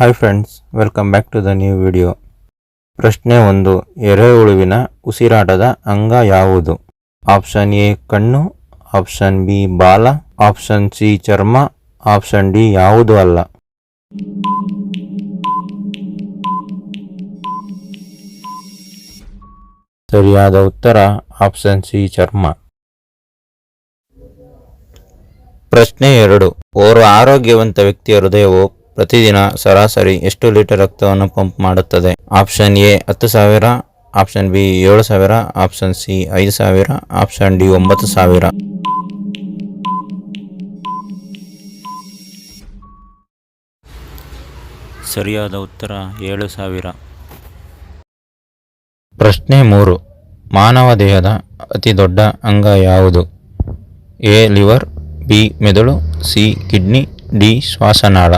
Hi friends welcome back to the new video ಪ್ರಶ್ನೆ ಒಂದು, ಎರೆಹುಳುವಿನ ಉಸಿರಾಟದ ಅಂಗ ಯಾವುದು? ಆಪ್ಷನ್ ಎ ಕಣ್ಣು. ಆಪ್ಷನ್ ಬಿ ಬಾಲ. ಆಪ್ಷನ್ ಸಿ ಚರ್ಮ. ಆಪ್ಷನ್ ಡಿ ಯಾವುದು ಅಲ್ಲ. ಸರಿಯಾದ ಉತ್ತರ ಆಪ್ಷನ್ ಸಿ ಚರ್ಮ. ಪ್ರಶ್ನೆ ಎರಡು, ಓರ್ವ ಆರೋಗ್ಯವಂತ ವ್ಯಕ್ತಿಯ ಹೃದಯವು ಪ್ರತಿದಿನ ಸರಾಸರಿ ಎಷ್ಟು ಲೀಟರ್ ರಕ್ತವನ್ನು ಪಂಪ್ ಮಾಡುತ್ತದೆ? ಆಪ್ಷನ್ ಎ ಹತ್ತು ಸಾವಿರ. ಆಪ್ಷನ್ ಬಿ ಏಳು ಸಾವಿರ. ಆಪ್ಷನ್ ಸಿ ಐದು ಸಾವಿರ. ಆಪ್ಷನ್ ಡಿ ಒಂಬತ್ತು ಸಾವಿರ. ಸರಿಯಾದ ಉತ್ತರ ಏಳು ಸಾವಿರ. ಪ್ರಶ್ನೆ ಮೂರು. ಮಾನವ ದೇಹದ ಅತಿ ದೊಡ್ಡ ಅಂಗ ಯಾವುದು? ಎ ಲಿವರ್ ಬಿ ಮೆದುಳು ಸಿ ಕಿಡ್ನಿ ಡಿ ಶ್ವಾಸನಾಳ.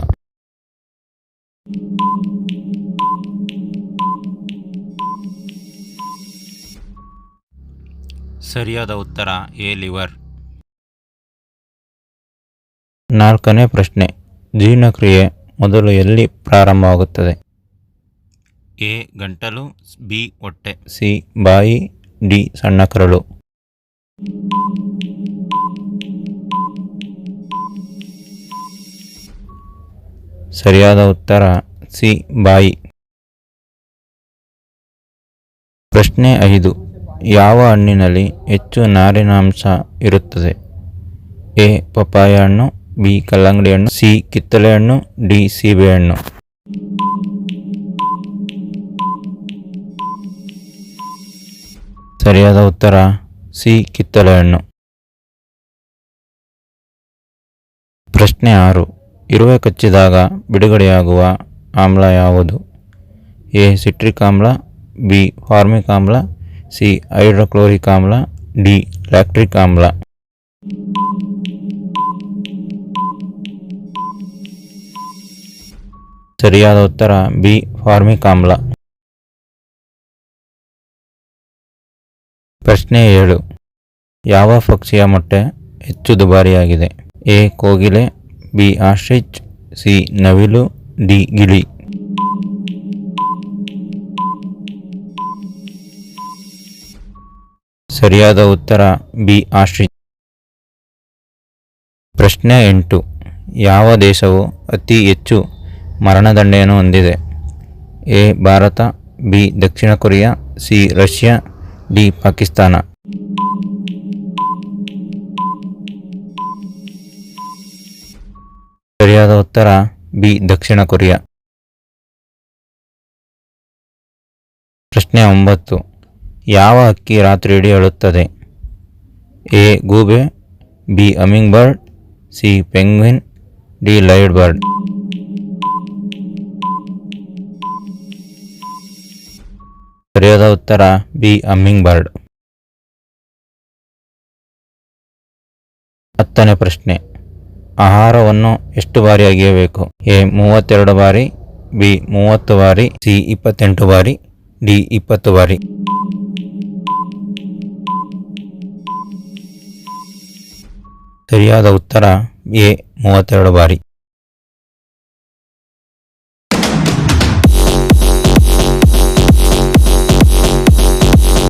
ಸರಿಯಾದ ಉತ್ತರ ಎ ಲಿವರ್. ನಾಲ್ಕನೇ ಪ್ರಶ್ನೆ. ಜೀರ್ಣಕ್ರಿಯೆ ಮೊದಲು ಎಲ್ಲಿ ಪ್ರಾರಂಭವಾಗುತ್ತದೆ? ಎ ಗಂಟಲು ಬಿ ಹೊಟ್ಟೆ. ಸಿ ಬಾಯಿ ಡಿ ಸಣ್ಣ ಕರಳು. ಸರಿಯಾದ ಉತ್ತರ ಸಿ ಬಾಯಿ. ಪ್ರಶ್ನೆ ಐದು. ಯಾವ ಹಣ್ಣಿನಲ್ಲಿ ಹೆಚ್ಚು ನಾರಿನಾಂಶ ಇರುತ್ತದೆ? ಎ. ಪಪ್ಪಾಯ ಹಣ್ಣು, ಬಿ. ಕಲ್ಲಂಗಡಿ ಹಣ್ಣು, ಸಿ. ಕಿತ್ತಳೆ ಹಣ್ಣು, ಡಿ. ಸೀಬೆಹಣ್ಣು ಸರಿಯಾದ ಉತ್ತರ, ಸಿ. ಕಿತ್ತಳೆ ಹಣ್ಣು. ಪ್ರಶ್ನೆ ಆರು. ಇರುವೆ ಕಚ್ಚಿದಾಗ ಬಿಡುಗಡೆಯಾಗುವ ಆಮ್ಲ ಯಾವುದು? ಎ. ಸಿಟ್ರಿಕ್ ಆಮ್ಲ, ಬಿ. ಫಾರ್ಮಿಕ್ ಆಮ್ಲ ಸಿ, ಹೈಡ್ರೋಕ್ಲೋರಿಕ್ ಆಮ್ಲ, ಡಿ, ಲ್ಯಾಕ್ಟ್ರಿಕ್ ಆಮ್ಲ. ಸರಿಯಾದ ಉತ್ತರ, ಬಿ, ಫಾರ್ಮಿಕ್ ಆಮ್ಲ. ಪ್ರಶ್ನೆ ಏಳು. ಯಾವ ಪಕ್ಷಿಯ ಮೊಟ್ಟೆ ಹೆಚ್ಚು ದುಬಾರಿಯಾಗಿದೆ? ಎ, ಕೋಗಿಲೆ, ಬಿ ಆಶ್ರಿಚ್ ಸಿ, ನವಿಲು, ಡಿ, ಗಿಳಿ. ಸರಿಯಾದ ಉತ್ತರ ಬಿ ಆಶ್ರಿ ಪ್ರಶ್ನೆ ಎಂಟು. ಯಾವ ದೇಶವು ಅತಿ ಹೆಚ್ಚು ಮರಣದಂಡೆಯನ್ನು ಹೊಂದಿದೆ? A, Bharat, B, Dakshina Korea, C, Russia, D, Pakistan. ಸರಿಯಾದ ಉತ್ತರ ಬಿ, ದಕ್ಷಿಣ ಕೊರಿಯಾ. ಪ್ರಶ್ನೆ ಒಂಬತ್ತು. ಯಾವ ಹಕ್ಕಿ ರಾತ್ರಿ ಇಡೀ ಅಳುತ್ತದೆ ಎ. ಗೂಬೆ, B. Hummingbird C. Penguin, D. Lyre bird ಸರಿಯಾದ ಉತ್ತರ, ಬಿ. ಅಮ್ಮಿಂಗ್ ಬರ್ಡ್ ಹತ್ತನೇ ಪ್ರಶ್ನೆ. ಆಹಾರವನ್ನು ಎಷ್ಟು ಬಾರಿ ಅಗೆಯಬೇಕು? ಎ. ಮೂವತ್ತೆರಡು ಬಾರಿ, ಬಿ. ಮೂವತ್ತು ಬಾರಿ, ಸಿ. ಇಪ್ಪತ್ತೆಂಟು ಬಾರಿ, ಡಿ. ಇಪ್ಪತ್ತು ಬಾರಿ. ಸರಿಯಾದ ಉತ್ತರ ಎ ಮೂವತ್ತೆರಡು ಬಾರಿ.